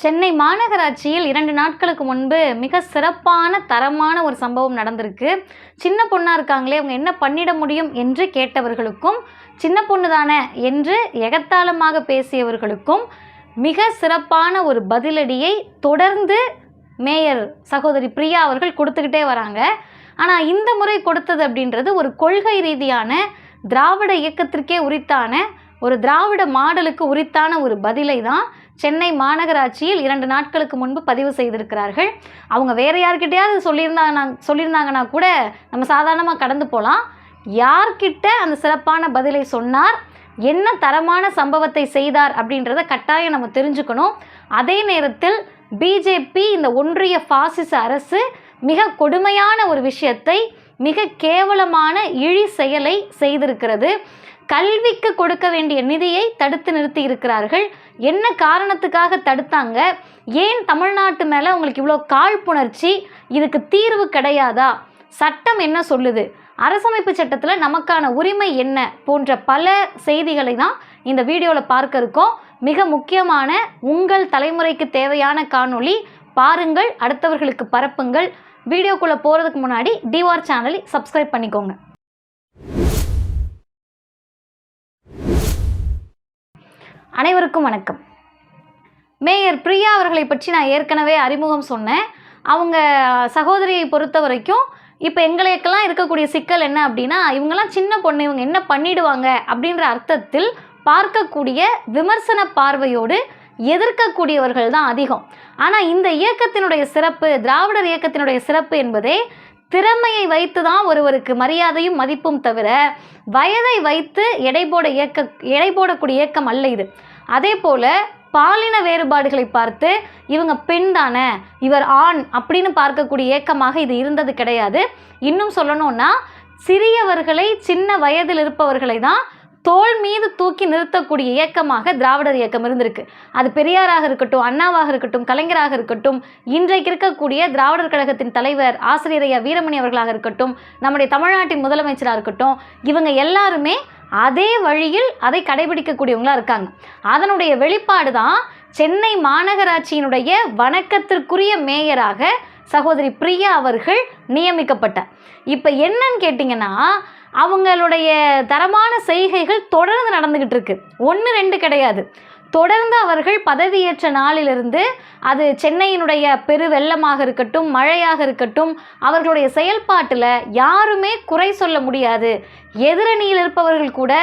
சென்னை மாநகராட்சியில் இரண்டு நாட்களுக்கு முன்பு மிக சிறப்பான தரமான ஒரு சம்பவம் நடந்திருக்கு. சின்ன பொண்ணாக இருக்காங்களே அவங்க என்ன பண்ணிட முடியும் என்று கேட்டவர்களுக்கும் சின்ன பொண்ணு தானே என்று எகத்தாளமாக பேசியவர்களுக்கும் மிக சிறப்பான ஒரு பதிலடியை தொடர்ந்து மேயர் சகோதரி பிரியா அவர்கள் கொடுத்துக்கிட்டே வராங்க. ஆனால் இந்த முறை கொடுத்தது அப்படின்றது ஒரு கொள்கை ரீதியான திராவிட இயக்கத்திற்கே உரித்தான ஒரு திராவிட மாடலுக்கு உரித்தான ஒரு பதிலை தான் சென்னை மாநகராட்சியில் இரண்டு நாட்களுக்கு முன்பு பதிவு செய்திருக்கிறார்கள். அவங்க வேற யார்கிட்டயாவது சொல்லியிருந்தாங்கன்னா சொல்லியிருந்தாங்கன்னா கூட நம்ம சாதாரணமாக கடந்து போகலாம் யார்கிட்ட அந்த சிறப்பான பதிலை சொன்னார்? என்ன தரமான சம்பவத்தை செய்தார்? அப்படின்றத கட்டாயம் நம்ம தெரிஞ்சுக்கணும். அதே நேரத்தில் பிஜேபி இந்த ஒன்றிய பாசிச அரசு மிக கொடுமையான ஒரு விஷயத்தை மிக கேவலமான இழி செயலை செய்திருக்கிறது. கல்விக்கு கொடுக்க வேண்டிய நிதியை தடுத்து நிறுத்தி இருக்கிறார்கள். என்ன காரணத்துக்காக தடுத்தாங்க? ஏன் தமிழ்நாட்டு மேலே உங்களுக்கு இவ்வளோ காழ்ப்புணர்ச்சி? இதுக்கு தீர்வு கிடையாதா? சட்டம் என்ன சொல்லுது? அரசமைப்பு சட்டத்தில் நமக்கான உரிமை என்ன? போன்ற பல செய்திகளை தான் இந்த வீடியோவில் பார்க்க இருக்கோம். மிக முக்கியமான உங்கள் தலைமுறைக்கு தேவையான காணொளி. பாருங்கள் அடுத்தவர்களுக்கு பரப்புங்கள். வீடியோக்குள்ளே போகிறதுக்கு முன்னாடி டிவார் சேனலை சப்ஸ்கிரைப் பண்ணிக்கோங்க. அனைவருக்கும் வணக்கம். மேயர் பிரியா அவர்களை பற்றி நான் ஏற்கனவே அறிமுகம் சொன்னேன். அவங்க சகோதரியை பொறுத்த வரைக்கும் இப்போ எங்களுக்கெல்லாம் இருக்கக்கூடிய சிக்கல் என்ன அப்படின்னா இவங்கெல்லாம் சின்ன பொண்ணு இவங்க என்ன பண்ணிடுவாங்க அப்படின்ற அர்த்தத்தில் பார்க்கக்கூடிய விமர்சன பார்வையோடு எதிர்க்கக்கூடியவர்கள் தான் அதிகம். ஆனால் இந்த இயக்கத்தினுடைய சிறப்பு திராவிடர் இயக்கத்தினுடைய சிறப்பு என்பதே திறமையை வைத்து தான் ஒருவருக்கு மரியாதையும் மதிப்பும் தவிர வயதை வைத்து எடை போட இயக்க எடை போடக்கூடிய இயக்கம் அல்ல இது. அதே போல் பாலின வேறுபாடுகளை பார்த்து இவங்க பெண் தானே இவர் ஆண் அப்படின்னு பார்க்கக்கூடிய இயக்கமாக இது இருந்தது கிடையாது. இன்னும் சொல்லணும்னா சிறியவர்களை சின்ன வயதில் இருப்பவர்களை தான் தோள் மீது தூக்கி நிறுத்தக்கூடிய இயக்கமாக திராவிடர் இயக்கம் இருந்திருக்கு. அது பெரியாராக இருக்கட்டும் அண்ணாவாக இருக்கட்டும் கலைஞராக இருக்கட்டும் இன்றைக்கு இருக்கக்கூடிய திராவிடர் கழகத்தின் தலைவர் ஆசிரியர் வீரமணி அவர்களாக இருக்கட்டும் நம்முடைய தமிழ்நாட்டின் முதலமைச்சராக இருக்கட்டும் இவங்க எல்லாருமே அதே வழியில் அதை கடைபிடிக்கக்கூடியவங்களாக இருக்காங்க. அதனுடைய வெளிப்பாடு தான் சென்னை மாநகராட்சியினுடைய வணக்கத்திற்குரிய மேயராக சகோதரி பிரியா அவர்கள் நியமிக்கப்பட்டார் இப்போ என்னன்னு கேட்டிங்கன்னா அவங்களுடைய தரமான செய்கைகள் தொடர்ந்து நடந்துக்கிட்டு இருக்கு. ஒன்று ரெண்டு கிடையாது. தொடர்ந்து அவர்கள் பதவியேற்ற நாளிலிருந்து அது சென்னையினுடைய பெரு வெள்ளமாக இருக்கட்டும் மழையாக இருக்கட்டும் அவர்களுடைய செயல்பாட்டில் யாருமே குறை சொல்ல முடியாது. எதிரணியில் இருப்பவர்கள் கூட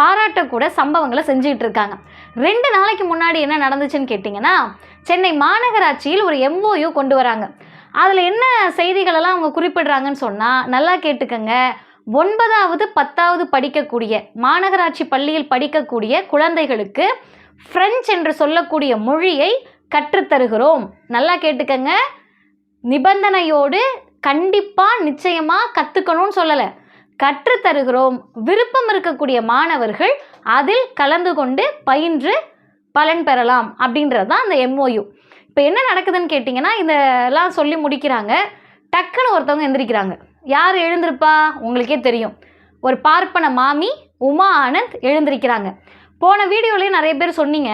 பாராட்டக்கூட சம்பவங்களை செஞ்சுக்கிட்டு இருக்காங்க. ரெண்டு நாளைக்கு முன்னாடி என்ன நடந்துச்சுன்னு கேட்டிங்கன்னா சென்னை மாநகராட்சியில் ஒரு எம்ஓயு கொண்டு வராங்க. அதில் என்ன செய்திகளெல்லாம் அவங்க குறிப்பிடுறாங்கன்னு சொன்னால் நல்லா கேட்டுக்கங்க. ஒன்பதாவது பத்தாவது படிக்கக்கூடிய மாநகராட்சி பள்ளியில் படிக்கக்கூடிய குழந்தைகளுக்கு ஃப்ரெஞ்ச் என்று சொல்லக்கூடிய மொழியை கற்றுத்தருகிறோம். நல்லா கேட்டுக்கங்க. நிபந்தனையோடு கண்டிப்பாக நிச்சயமாக கற்றுக்கணும்னு சொல்லலை. கற்றுத்தருகிறோம். விருப்பம் இருக்கக்கூடிய மாணவர்கள் அதில் கலந்து கொண்டு பயின்று பலன் பெறலாம் அப்படின்றது தான் அந்த எம்ஓயு இப்போ என்ன நடக்குதுன்னு கேட்டிங்கன்னா இதெல்லாம் சொல்லி முடிக்கிறாங்க. டக்குன்னு ஒருத்தவங்க எந்திரிக்கிறாங்க. யார் எழுந்திருப்பா? உங்களுக்கே தெரியும். ஒரு பார்ப்பன மாமி உமா ஆனந்த் எழுந்திருக்கிறாங்க. போன வீடியோலேயே நிறைய பேர் சொன்னீங்க.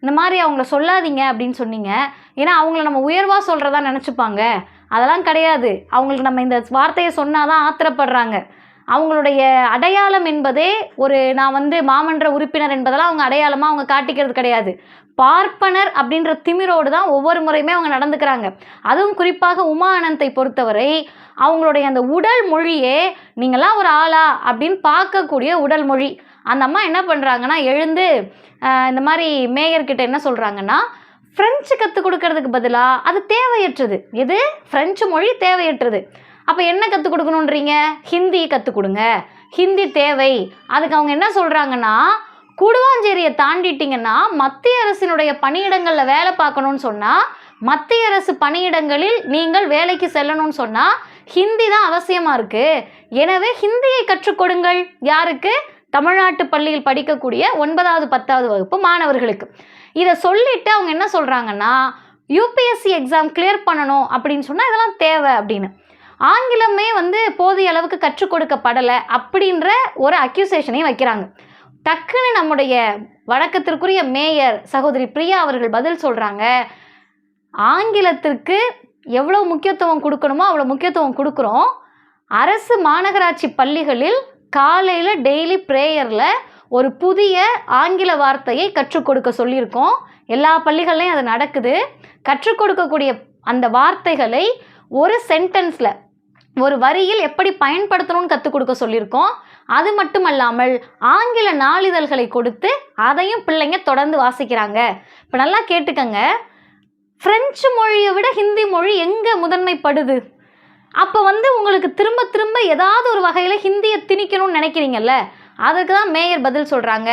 இந்த மாதிரி அவங்கள சொல்லாதீங்க அப்படின்னு சொன்னீங்க. ஏன்னா அவங்கள நம்ம உயர்வாக சொல்கிறதா நினச்சிப்பாங்க. அதெல்லாம் கிடையாது. அவங்களுக்கு நம்ம இந்த வார்த்தையை சொன்னால் தான் ஆத்திரப்படுறாங்க. அவங்களுடைய அடையாளம் என்பதே ஒரு நான் வந்து மாமன்ற உறுப்பினர் என்பதெல்லாம் அவங்க அடையாளமாக அவங்க காட்டிக்கிறது கிடையாது. பார்ப்பனர் அப்படின்ற திமிரோடு தான் ஒவ்வொரு முறையுமே அவங்க நடந்துக்கிறாங்க. அதுவும் குறிப்பாக உமா அனந்தை பொறுத்தவரை அவங்களுடைய அந்த உடல் மொழியே நீங்களாம் ஒரு ஆளா? அப்படின்னு பார்க்கக்கூடிய உடல் மொழி. அந்த அம்மா என்ன பண்ணுறாங்கன்னா எழுந்து இந்த மாதிரி மேயர்கிட்ட என்ன சொல்கிறாங்கன்னா ஃப்ரெஞ்சு கற்றுக் கொடுக்கறதுக்கு பதிலாக அது தேவையற்றது. எது? ஃப்ரெஞ்சு மொழி தேவையற்றது. அப்போ என்ன கற்றுக் கொடுக்கணுன்றீங்க ஹிந்தி கற்றுக் கொடுங்க. ஹிந்தி தேவை. அதுக்கு அவங்க என்ன சொல்கிறாங்கன்னா கூடுவாஞ்சேரியை தாண்டிட்டிங்கன்னா மத்திய அரசினுடைய பணியிடங்களில் வேலை பார்க்கணும்னு சொன்னால் மத்திய அரசு பணியிடங்களில் நீங்கள் வேலைக்கு செல்லணும்னு சொன்னால் ஹிந்தி தான் அவசியமாக இருக்குது எனவே ஹிந்தியை கற்றுக்கொடுங்கள். யாருக்கு? தமிழ்நாட்டு பள்ளியில் படிக்கக்கூடிய ஒன்பதாவது பத்தாவது வகுப்பு மாணவர்களுக்கு. இதை சொல்லிட்டு அவங்க என்ன சொல்கிறாங்கன்னா யூபிஎஸ்சி எக்ஸாம் கிளியர் பண்ணணும் அப்படின்னு சொன்னால் இதெல்லாம் தேவை அப்படின்னு. ஆங்கிலமே வந்து போதிய அளவுக்கு கற்றுக் கொடுக்கப்படலை அப்படின்ற ஒரு அக்யூசேஷனையும் வைக்கிறாங்க. டக்குன்னு நம்முடைய வழக்கத்திற்குரிய மேயர் சகோதரி பிரியா அவர்கள் பதில் சொல்கிறாங்க ஆங்கிலத்திற்கு எவ்வளோ முக்கியத்துவம் கொடுக்கணுமோ அவ்வளோ முக்கியத்துவம் கொடுக்குறோம். அரசு மாநகராட்சி பள்ளிகளில் காலையில் டெய்லி ப்ரேயரில் ஒரு புதிய ஆங்கில வார்த்தையை கற்றுக் கொடுக்க சொல்லியிருக்கோம். எல்லா பள்ளிகள்லையும் அது நடக்குது. கற்றுக் கொடுக்கக்கூடிய அந்த வார்த்தைகளை ஒரு சென்டென்ஸில் ஒரு வரியில் எப்படி பயன்படுத்தணும்னு கற்றுக் கொடுக்க சொல்லியிருக்கோம். அது மட்டுமல்லாமல் ஆங்கில நாளிதழ்களை கொடுத்து அதையும் பிள்ளைங்க தொடர்ந்து வாசிக்கிறாங்க. இப்போ நல்லா கேட்டுக்கங்க. ஃப்ரெஞ்சு மொழியை விட ஹிந்தி மொழி எங்கே முதன்மைப்படுது? அப்போ வந்து உங்களுக்கு திரும்ப திரும்ப ஏதாவது ஒரு வகையில் ஹிந்தியை திணிக்கணும்னு நினைக்கிறீங்கல்ல? அதுக்கு தான் மேயர் பதில் சொல்கிறாங்க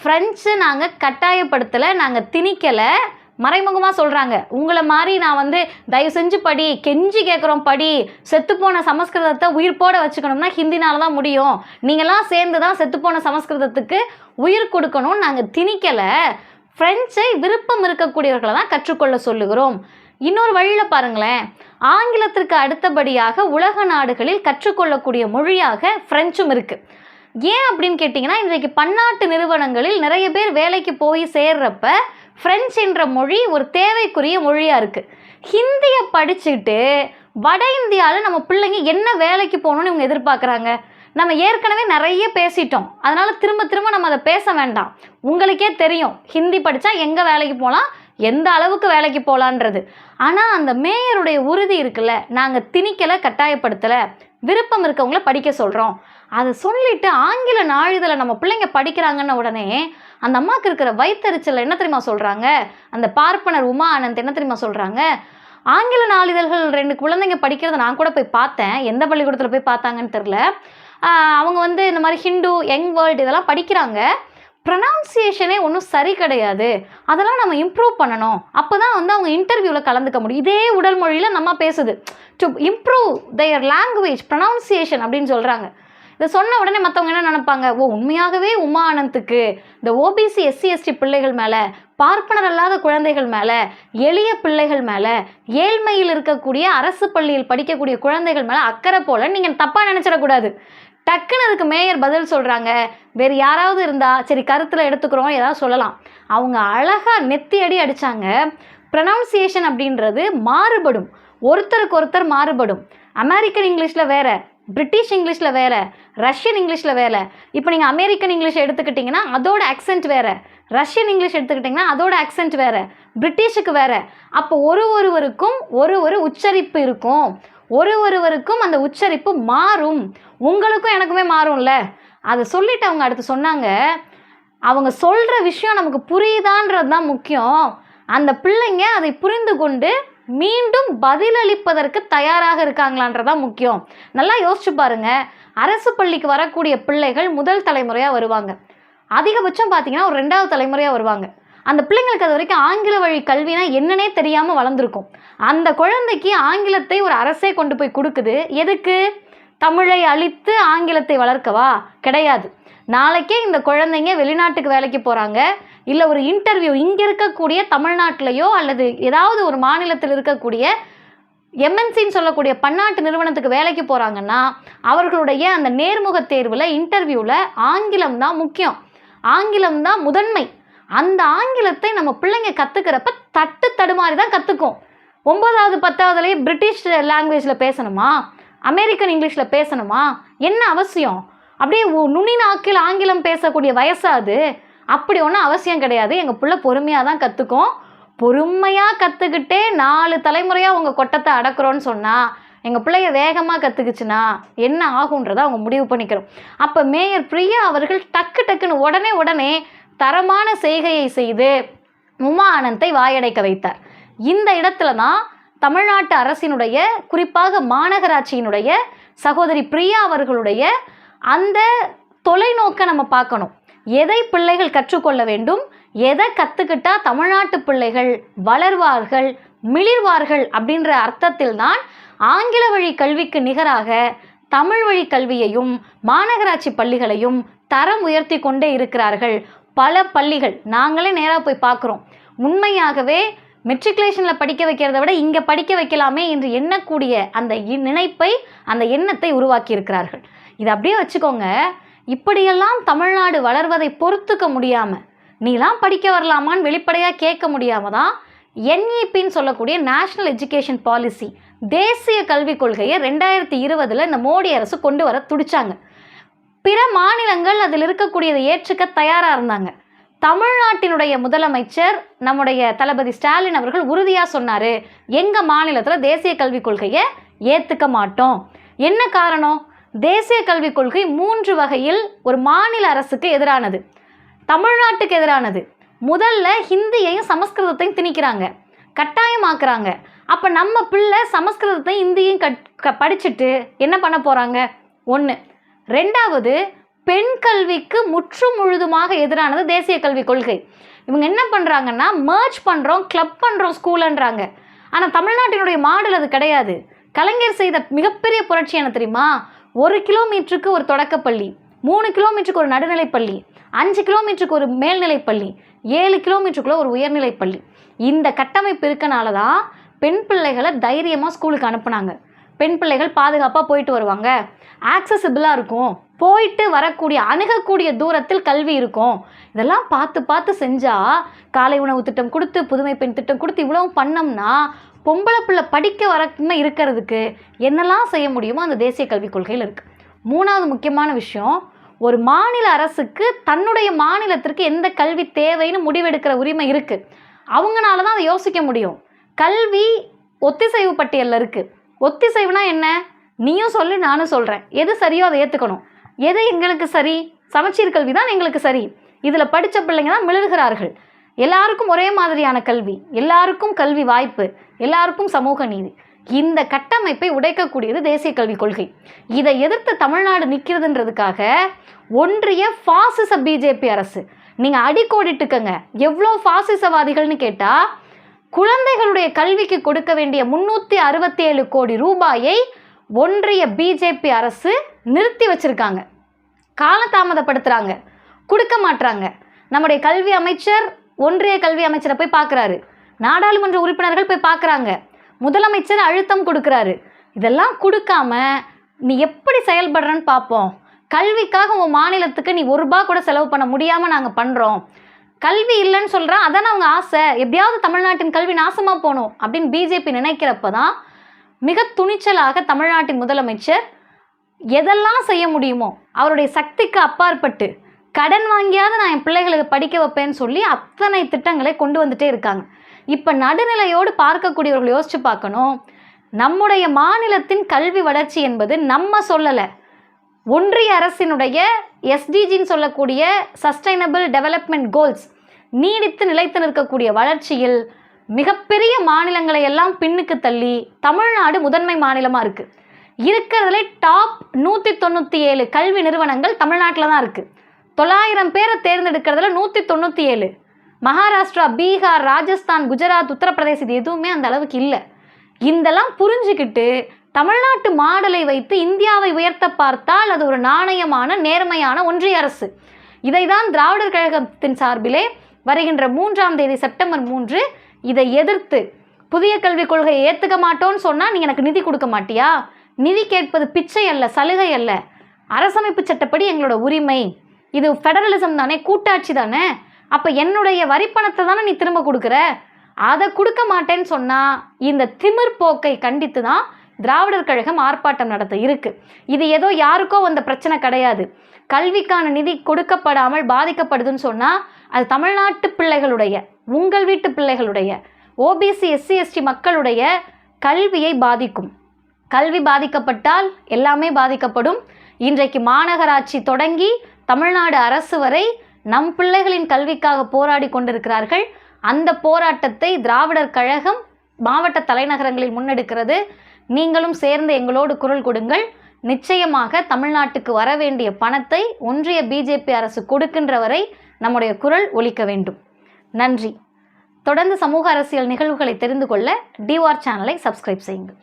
ஃப்ரெஞ்சு நாங்கள் கட்டாயப்படுத்தலை நாங்கள் திணிக்கலை. மறைமுகமாக சொல்கிறாங்க உங்களை மாதிரி நான் வந்து தயவு செஞ்சு படி கெஞ்சி கேட்குறோம் படி செத்துப்போன சமஸ்கிருதத்தை உயிர்ப்போட வச்சுக்கணும்னா ஹிந்தினால தான் முடியும். நீங்களாம் சேர்ந்து தான் செத்துப்போன சமஸ்கிருதத்துக்கு உயிர் கொடுக்கணும்னு நாங்கள் திணிக்கலை. ஃப்ரெஞ்சை விருப்பம் இருக்கக்கூடியவர்களை தான் கற்றுக்கொள்ள சொல்லுகிறோம். இன்னொரு வழியில் பாருங்களேன். ஆங்கிலத்திற்கு அடுத்தபடியாக உலக நாடுகளில் கற்றுக்கொள்ளக்கூடிய மொழியாக ஃப்ரெஞ்சும் இருக்குது ஏன் அப்படின்னு கேட்டிங்கன்னா இன்றைக்கு பன்னாட்டு நிறுவனங்களில் நிறைய பேர் வேலைக்கு போய் சேர்றப்ப ஃப்ரெஞ்ச் என்ற மொழி ஒரு தேவைக்குரிய மொழியாக இருக்குது ஹிந்தியை படிச்சுட்டு வட இந்தியாவில் நம்ம பிள்ளைங்க என்ன வேலைக்கு போகணும்னு இவங்க எதிர்பார்க்குறாங்க? நம்ம ஏற்கனவே நிறைய பேசிட்டோம். அதனால் திரும்ப திரும்ப நம்ம அதை பேச வேண்டாம். உங்களுக்கே தெரியும். ஹிந்தி படித்தா எங்கே வேலைக்கு போகலாம் எந்த அளவுக்கு வேலைக்கு போகலான்றது ஆனால் அந்த மேயருடைய உறுதி இருக்குல்ல? நாங்கள் திணிக்கலை கட்டாயப்படுத்தலை. விருப்பம் இருக்கவங்கள படிக்க சொல்கிறோம் அதை சொல்லிட்டு ஆங்கில நாளிதழை நம்ம பிள்ளைங்க படிக்கிறாங்கன்ன உடனே அந்த அம்மாவுக்கு இருக்கிற வயித்தறிச்சல் என்ன தெரியுமா சொல்கிறாங்க அந்த பார்ப்பனர் உமா ஆனந்த் என்ன தெரியுமா சொல்கிறாங்க ஆங்கில நாளிதழ்கள் ரெண்டு குழந்தைங்க படிக்கிறத நான் கூட போய் பார்த்தேன். எந்த பள்ளிக்கூடத்தில் போய் பார்த்தாங்கன்னு தெரில அவங்க வந்து இந்த மாதிரி ஹிந்து யங் வேர்ல்டு இதெல்லாம் படிக்கிறாங்க. ப்ரனவுன்சியேஷனே ஒன்றும் சரி கிடையாது. அதெல்லாம் நம்ம இம்ப்ரூவ் பண்ணணும். அப்போ தான் வந்து அவங்க இன்டர்வியூவில் கலந்துக்க முடியும். இதே உடல் மொழியில் நம்ம பேசுது. To improve their language pronunciation அப்படின்னு சொல்கிறாங்க இதை சொன்ன உடனே மற்றவங்க என்ன நினைப்பாங்க? ஓ உண்மையாகவே உமா ஆனந்துக்கு இந்த ஓபிசி எஸ்சி எஸ்டி பிள்ளைகள் மேலே பார்ப்பனர் அல்லாத குழந்தைகள் மேலே எளிய பிள்ளைகள் மேலே ஏழ்மையில் இருக்கக்கூடிய அரசு பள்ளியில் படிக்கக்கூடிய குழந்தைகள் மேலே அக்கறை போல நீங்கள் தப்பாக நினச்சிடக்கூடாது. டக்குன்னு அதுக்கு மேயர் பதில் சொல்கிறாங்க வேறு யாராவது இருந்தால் சரி கருத்தில் எடுத்துக்கிறோம் ஏதாவது சொல்லலாம். அவங்க அழகாக நெத்தி அடி அடித்தாங்க ப்ரனவுன்சியேஷன் அப்படின்றது மாறுபடும். ஒருத்தருக்கு ஒருத்தர் மாறுபடும். அமெரிக்கன் இங்கிலீஷில் வேறு பிரிட்டிஷ் இங்கிலீஷில் வேறு ரஷ்யன் இங்கிலீஷில் வேறு. இப்போ நீங்கள் அமெரிக்கன் இங்கிலீஷ் எடுத்துக்கிட்டிங்கன்னா அதோட அக்சென்ட் வேறு. ரஷ்யன் இங்கிலீஷ் எடுத்துக்கிட்டிங்கன்னா அதோட அக்சென்ட் வேறு. பிரிட்டிஷுக்கு வேறு. அப்போ ஒரு ஒருவருக்கும் ஒரு ஒரு உச்சரிப்பு இருக்கும். ஒரு ஒருவருக்கும் அந்த உச்சரிப்பு மாறும். உங்களுக்கும் எனக்குமே மாறும்ல. அதை சொல்லிட்டு அவங்க அடுத்து சொன்னாங்க அவங்க சொல்கிற விஷயம் நமக்கு புரியுதான்றது தான் முக்கியம். அந்த பிள்ளைங்க அதை புரிந்து கொண்டு மீண்டும் பதிலளிப்பதற்கு தயாராக இருக்காங்களான்றதான் முக்கியம். நல்லா யோசிச்சு பாருங்க. அரசு பள்ளிக்கு வரக்கூடிய பிள்ளைகள் முதல் தலைமுறையாக வருவாங்க. அதிகபட்சம் பார்த்தீங்கன்னா ஒரு ரெண்டாவது தலைமுறையாக வருவாங்க. அந்த பிள்ளைங்களுக்கு அது வரைக்கும் ஆங்கில வழி கல்வினா என்னன்னே தெரியாமல் வளர்ந்துருக்கும். அந்த குழந்தைக்கு ஆங்கிலத்தை ஒரு அரசே கொண்டு போய் கொடுக்குது. எதுக்கு? தமிழை அழித்து ஆங்கிலத்தை வளர்க்கவா? கிடையாது. நாளைக்கே இந்த குழந்தைங்க வெளிநாட்டுக்கு வேலைக்கு போகிறாங்க இல்லை ஒரு இன்டர்வியூ இங்கே இருக்கக்கூடிய தமிழ்நாட்டிலையோ அல்லது ஏதாவது ஒரு மாநிலத்தில் இருக்கக்கூடிய எம்என்சின்னு சொல்லக்கூடிய பன்னாட்டு நிறுவனத்துக்கு வேலைக்கு போகிறாங்கன்னா அவர்களுடைய அந்த நேர்முக தேர்வில் இன்டர்வியூவில் ஆங்கிலம் தான் முக்கியம். ஆங்கிலம் தான் முதன்மை. அந்த ஆங்கிலத்தை நம்ம பிள்ளைங்க கற்றுக்கிறப்ப தட்டு தடுமாறி தான் கற்றுக்கும் ஒம்பதாவது பத்தாவதுலேயே பிரிட்டிஷ் லாங்குவேஜில் பேசணுமா? அமெரிக்கன் இங்கிலீஷில் பேசணுமா? என்ன அவசியம்? அப்படியே உ- நுனி நாக்கில் ஆங்கிலம் பேசக்கூடிய வயசா அது? அப்படி ஒன்றும் அவசியம் கிடையாது. எங்கள் பிள்ளை பொறுமையாக தான் கற்றுக்கும் பொறுமையாக கற்றுக்கிட்டே நாலு தலைமுறையாக உங்கள் கொட்டத்தை அடக்குறோன்னு சொன்னால் எங்கள் பிள்ளைய வேகமாக கற்றுக்குச்சுன்னா என்ன ஆகுன்றதை அவங்க முடிவு பண்ணிக்கிறோம் அப்போ மேயர் பிரியா அவர்கள் டக்கு டக்குன்னு உடனே உடனே தரமான செய்கையை செய்து உமா ஆனந்தை வாயடைக்க வைத்தார். இந்த இடத்துல தான் தமிழ்நாட்டு அரசினுடைய குறிப்பாக மாநகராட்சியினுடைய சகோதரி பிரியா அவர்களுடைய அந்த தொலைநோக்கை நம்ம பார்க்கணும். எதை பிள்ளைகள் கற்றுக்கொள்ள வேண்டும்? எதை கற்றுக்கிட்டா தமிழ்நாட்டு பிள்ளைகள் வளர்வார்கள் மிளிர்வார்கள் அப்படின்ற அர்த்தத்தில் தான் ஆங்கில வழி கல்விக்கு நிகராக தமிழ் வழி கல்வியையும் மாநகராட்சி பள்ளிகளையும் தரம் உயர்த்தி கொண்டே இருக்கிறார்கள் பல பள்ளிகள் நாங்களே நேராக போய் பார்க்குறோம் உண்மையாகவே மெட்ரிகுலேஷனில் படிக்க வைக்கிறத விட இங்கே படிக்க வைக்கலாமே என்று எண்ணக்கூடிய அந்த இ- நினைப்பை அந்த எண்ணத்தை உருவாக்கி இருக்கிறார்கள் இதை அப்படியே வச்சுக்கோங்க. இப்படியெல்லாம் தமிழ்நாடு வளர்வதை பொறுத்துக்க முடியாமல் நீலாம் படிக்க வரலாமான்னு வெளிப்படையாக கேட்க முடியாமல் தான் என்இபின்னு சொல்லக்கூடிய நேஷ்னல் எஜுகேஷன் பாலிசி தேசிய கல்விக் கொள்கையை ரெண்டாயிரத்தி இருபதில் இந்த மோடி அரசு கொண்டு வர துடிச்சாங்க. பிற மாநிலங்கள் அதில் இருக்கக்கூடியதை ஏற்றுக்க தயாராக இருந்தாங்க. தமிழ்நாட்டினுடைய முதலமைச்சர் நம்முடைய தளபதி ஸ்டாலின் அவர்கள் உறுதியாக சொன்னார் எங்கள் மாநிலத்தில் தேசிய கல்விக் கொள்கையை ஏற்றுக்க மாட்டோம். என்ன காரணம்? தேசிய கல்விக் கொள்கை மூன்று வகையில் ஒரு மாநில அரசுக்கு எதிரானது. தமிழ்நாட்டுக்கு எதிரானது. முதல்ல ஹிந்தியையும் சமஸ்கிருதத்தையும் திணிக்கிறாங்க. கட்டாயமாக்குறாங்க. அப்போ நம்ம பிள்ளை சமஸ்கிருதத்தையும் இந்தியும் கட் க படிச்சுட்டு என்ன பண்ண போகிறாங்க ஒன்று ரெண்டாவது பெண் கல்விக்கு முற்று முழுதுமாக எதிரானது தேசிய கல்விக் கொள்கை. இவங்க என்ன பண்ணுறாங்கன்னா மர்ஜ் பண்ணுறோம் கிளப் பண்ணுறோம் ஸ்கூலுன்றாங்க ஆனால் தமிழ்நாட்டினுடைய மாடல் அது கிடையாது. கலைஞர் செய்த மிகப்பெரிய புரட்சி என்ன தெரியுமா? ஒரு கிலோமீட்டருக்கு ஒரு தொடக்கப்பள்ளி மூணு கிலோமீட்டருக்கு ஒரு நடுநிலைப்பள்ளி அஞ்சு கிலோமீட்டருக்கு ஒரு மேல்நிலைப்பள்ளி ஏழு கிலோமீட்டருக்குள்ள ஒரு உயர்நிலைப்பள்ளி. இந்த கட்டமைப்பு இருக்கனால தான் பெண் பிள்ளைகளை தைரியமாக ஸ்கூலுக்கு அனுப்புனாங்க. பெண் பிள்ளைகள் பாதுகாப்பாக போயிட்டு வருவாங்க. ஆக்சசிபிளாக இருக்கும். போயிட்டு வரக்கூடிய அணுகக்கூடிய தூரத்தில் கல்வி இருக்கும். இதெல்லாம் பார்த்து பார்த்து செஞ்சால் காலை உணவு திட்டம் கொடுத்து புதுமை பெண் திட்டம் கொடுத்து இவ்வளவும் பண்ணோம்னா பொம்பளை பிள்ளை படிக்க வரக்குமே இருக்கிறதுக்கு என்னெல்லாம் செய்ய முடியுமோ அந்த தேசிய கல்விக் கொள்கையில் இருக்குது மூணாவது முக்கியமான விஷயம் ஒரு மாநில அரசுக்கு தன்னுடைய மாநிலத்திற்கு எந்த கல்வி தேவைன்னு முடிவெடுக்கிற உரிமை இருக்குது அவங்கனால தான் அதை யோசிக்க முடியும். கல்வி ஒத்திசைவு பட்டியலில் இருக்குது ஒத்திசைவுனா என்ன? நீயும் சொல்லு நானும் சொல்கிறேன் எது சரியோ அதை ஏற்றுக்கணும் எது எங்களுக்கு சரி? சமச்சீர் கல்வி தான் எங்களுக்கு சரி. இதில் படித்த பிள்ளைங்க தான் மிளறுகிறார்கள். எல்லாருக்கும் ஒரே மாதிரியான கல்வி. எல்லாருக்கும் கல்வி வாய்ப்பு. எல்லாருக்கும் சமூக நீதி. இந்த கட்டமைப்பை உடைக்கக்கூடியது தேசிய கல்விக் கொள்கை. இதை எதிர்த்து தமிழ்நாடு நிற்கிறதுன்றதுக்காக ஒன்றிய ஃபாசிச பிஜேபி அரசு. நீங்கள் அடிக்கோடிட்டுக்கங்க எவ்வளோ ஃபாசிசவாதிகள்னு கேட்டால் குழந்தைகளுடைய கல்விக்கு கொடுக்க வேண்டிய முந்நூற்றி அறுபத்தி ஏழு கோடி ரூபாயை ஒன்றிய பிஜேபி அரசு நிறுத்தி வச்சிருக்காங்க. காலதாமதப்படுத்துகிறாங்க கொடுக்க மாட்டுறாங்க நம்முடைய கல்வி அமைச்சர் ஒன்றிய கல்வி அமைச்சரை போய் பார்க்குறாரு நாடாளுமன்ற உறுப்பினர்கள் போய் பார்க்குறாங்க முதலமைச்சர் அழுத்தம் கொடுக்குறாரு. இதெல்லாம் கொடுக்காம நீ எப்படி செயல்படுறன்னு பார்ப்போம் கல்விக்காக உன் மாநிலத்துக்கு நீ ஒரு ரூபா கூட செலவு பண்ண முடியாமல் நாங்கள் பண்ணுறோம் கல்வி இல்லைன்னு சொல்கிறேன் அதானே அவங்க ஆசை. எப்படியாவது தமிழ்நாட்டின் கல்வி நாசமாக போகணும் அப்படின்னு பிஜேபி நினைக்கிறப்ப தான் மிக துணிச்சலாக தமிழ்நாட்டின் முதலமைச்சர் எதெல்லாம் செய்ய முடியுமோ அவருடைய சக்திக்கு அப்பாற்பட்டு கடன் வாங்கியாவது நான் என் பிள்ளைகளுக்கு படிக்க வைப்பேன்னு சொல்லி அத்தனை திட்டங்களை கொண்டு வந்துட்டே இருக்காங்க. இப்போ நடுநிலையோடு பார்க்கக்கூடியவர்கள் யோசிச்சு பார்க்கணும். நம்முடைய மாநிலத்தின் கல்வி வளர்ச்சி என்பது நம்ம சொல்லலை. ஒன்றிய அரசினுடைய எஸ்டிஜின்னு சொல்லக்கூடிய சஸ்டைனபிள் டெவலப்மெண்ட் கோல்ஸ் நீடித்து நிலைத்து நிற்கக்கூடிய வளர்ச்சியில் மிகப்பெரிய மாநிலங்களை எல்லாம் பின்னுக்கு தள்ளி தமிழ்நாடு முதன்மை மாநிலமாக இருக்குது இருக்கிறதுலே டாப் நூற்றி தொண்ணூற்றி ஏழு கல்வி நிறுவனங்கள் தமிழ்நாட்டில் தான் இருக்குது தொள்ளாயிரம் பேரை தேர்ந்தெடுக்கிறதுல நூற்றி தொண்ணூற்றி ஏழு மகாராஷ்டிரா பீகார் ராஜஸ்தான் குஜராத் உத்தரப்பிரதேசம் இது எதுவுமே அந்த அளவுக்கு இல்லை. இதெல்லாம் புரிஞ்சுக்கிட்டு தமிழ்நாட்டு மாடலை வைத்து இந்தியாவை உயர்த்த பார்த்தால் அது ஒரு நாணயமான நேர்மையான ஒன்றிய அரசு. இதை தான் திராவிடர் கழகத்தின் சார்பிலே வருகின்ற மூன்றாம் தேதி செப்டம்பர் மூன்று இதை எதிர்த்து புதிய கல்விக் கொள்கையை ஏற்றுக்க மாட்டோன்னு சொன்னால் நீ எனக்கு நிதி கொடுக்க மாட்டியா? நிதி கேட்பது பிச்சை அல்ல சலுகை அல்ல. அரசமைப்பு சட்டப்படி எங்களோட உரிமை. இது ஃபெடரலிசம் தானே கூட்டாட்சி தானே? அப்போ என்னுடைய வரிப்பணத்தை தானே நீ திரும்ப கொடுக்குற? அதை கொடுக்க மாட்டேன்னு சொன்னால் இந்த திமிர் போக்கை கண்டித்து தான் திராவிடர் கழகம் ஆர்ப்பாட்டம் நடத்த இருக்கு. இது ஏதோ யாருக்கோ வந்த பிரச்சனை கிடையாது. கல்விக்கான நிதி கொடுக்கப்படாமல் பாதிக்கப்படுதுன்னு சொன்னால் அது தமிழ்நாட்டு பிள்ளைகளுடைய உங்கள் வீட்டு பிள்ளைகளுடைய ஓபிசி எஸ்சி எஸ்டி மக்களுடைய கல்வியை பாதிக்கும். கல்வி பாதிக்கப்பட்டால் எல்லாமே பாதிக்கப்படும். இன்றைக்கு மாநகராட்சி தொடங்கி தமிழ்நாடு அரசு வரை நம் பிள்ளைகளின் கல்விக்காக போராடி கொண்டிருக்கிறார்கள். அந்த போராட்டத்தை திராவிடர் கழகம் மாவட்ட தலைநகரங்களில் முன்னெடுக்கிறது. நீங்களும் சேர்ந்து எங்களோடு குரல் கொடுங்கள். நிச்சயமாக தமிழ்நாட்டுக்கு வர வேண்டிய பணத்தை ஒன்றிய பிஜேபி அரசு கொடுக்கின்ற வரை நம்முடைய குரல் ஒலிக்க வேண்டும். நன்றி. தொடர்ந்து சமூக அரசியல் நிகழ்வுகளை தெரிந்து கொள்ள டிஆர் சேனலை சப்ஸ்கிரைப் செய்யுங்கள்.